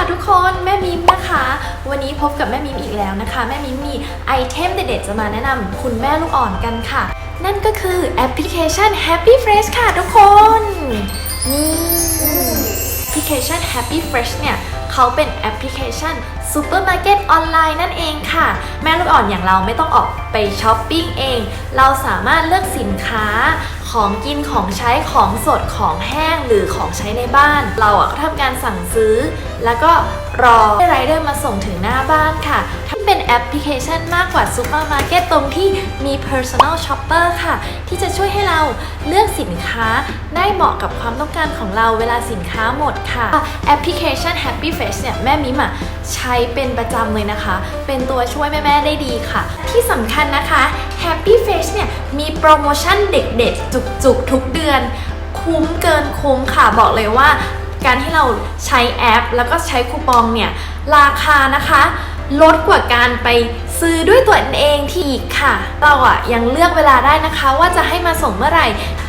ค่ะทุกคนแม่มิมนะคะ วันนี้พบกับแม่มิมอีกแล้วนะคะ แม่มิมมีไอเทมเด็ดๆจะมาแนะนำคุณแม่ลูกอ่อนกันค่ะ นั่นก็คือแอปพลิเคชัน Happy Fresh ค่ะทุกคนนี่แอปพลิเคชัน Happy Fresh เนี่ย เขาเป็นแอปพลิเคชันซูเปอร์มาร์เก็ตออนไลน์นั่นเองค่ะ แม่ลูกอ่อนอย่างเราไม่ต้องออกไปช้อปปิ้งเอง เราสามารถเลือกสินค้าของกินของใช้ของสดของแห้งหรือของใช้ในบ้าน เราอะก็ทำการสั่งซื้อ แล้วก็รอให้ไรเดอร์มาส่งถึงหน้าบ้านค่ะถ้าเป็นแอปพลิเคชันมากกว่าซูเปอร์มาร์เก็ตตรงที่มี personal shopper ค่ะ ที่จะช่วยให้เราเลือกสินค้าได้เหมาะกับความต้องการของเราเวลาสินค้าหมดค่ะแอปพลิเคชัน Happy Face เนี่ยแม่มิมอะใช้เป็นประจำเลยนะคะ เป็นตัวช่วยแม่ๆได้ดีค่ะ ที่สำคัญนะคะ Happy Face เนี่ยมีโปรโมชั่นเด็ดๆ จุกๆ ทุกเดือน คุ้มเกินคุ้มค่ะบอกเลยว่า การที่เราใช้แอป แล้วก็ใช้คูปองเนี่ยราคานะคะลดกว่าการไปซื้อด้วยตัวเองที่อีกค่ะ เราอะยังเลือกเวลาได้นะคะ ว่าจะให้มาส่งเมื่อไหร่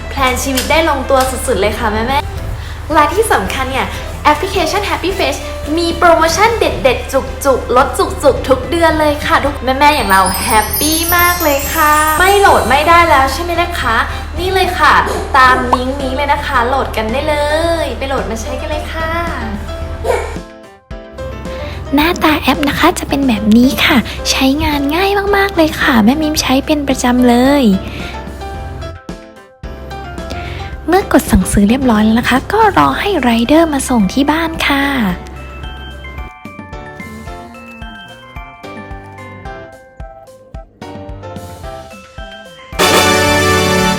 แพลนชีวิตได้ลงตัวสุดๆเลยค่ะแม่ๆและที่สำคัญเนี่ย แอปพลิเคชัน Happy Face มีโปรโมชั่นเด็ดๆ จุกๆ ลดจุกๆ ทุกเดือนเลยค่ะ ทุกแม่ๆ อย่างเราแฮปปี้มากเลยค่ะ ไม่โหลดไม่ได้แล้วใช่ไหมนะคะ นี่เลยค่ะ ตามลิงก์นี้เลยนะคะ โหลดกันได้เลย ไปโหลดมาใช้กันเลยค่ะ หน้าตาแอปนะคะจะเป็นแบบนี้ค่ะ ใช้งานง่ายมากๆเลยค่ะ แม่มิมใช้เป็นประจำเลย เมื่อกดสั่งซื้อเรียบร้อยแล้วนะคะ ก็รอให้ไรเดอร์มาส่งที่บ้านค่ะ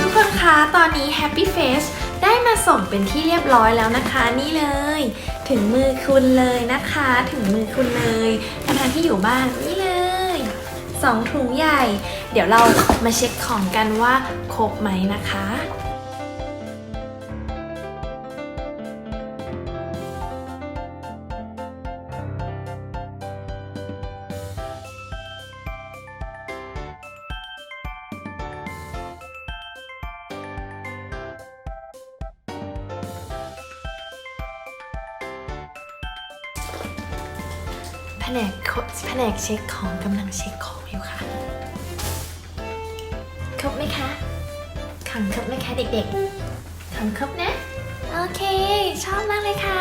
ทุกคนคะตอนนี้ Happy Face ได้มาส่งเป็นที่เรียบร้อยแล้วนะคะนี่เลย ถึงมือคุณเลยนะคะ ถึงมือคุณเลยทั้งๆที่อยู่บ้านนี่เลยสองถุงใหญ่ เดี๋ยวเรามาเช็คของกันว่าครบไหมนะคะ นกแผนกเช็คของกำลังเช็คของอยู่ค่ะ ครบไหมคะ ขังครบไหมคะเด็กๆ ขังครบนะ โอเค ชอบมากเลยค่ะ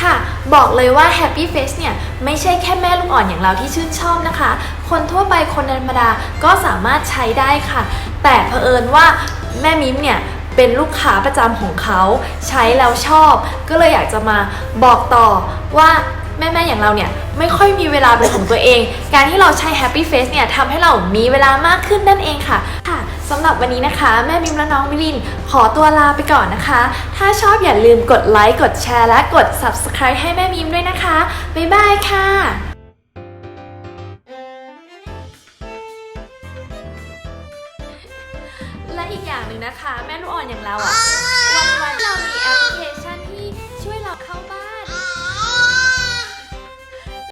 ค่ะ บอกเลยว่า Happy Face เนี่ย ไม่ใช่แค่แม่ลูกอ่อนอย่างเราที่ชื่นชอบนะคะ คนทั่วไปคนธรรมดาก็สามารถใช้ได้ค่ะ แต่เผอิญว่าแม่มิมเนี่ยเป็นลูกค้าประจำของเขา ใช้แล้วชอบ ก็เลยอยากจะมาบอกต่อว่า แม่ๆอย่างเราเนี่ยไม่ค่อยมีเวลาเป็นของตัวเอง การที่เราใช้ Happy Face เนี่ยทำให้เรามีเวลามากขึ้นนั่นเองค่ะ ค่ะสำหรับวันนี้นะคะ แม่มิมและน้องมิลิน ขอตัวลาไปก่อนนะคะ ถ้าชอบอย่าลืมกดไลค์กดแชร์และกด Subscribe ให้แม่มิมด้วยนะคะ บ๊ายบายค่ะและอีกอย่างหนึ่งนะคะ แม่ลูกอ่อนอย่างเราอะ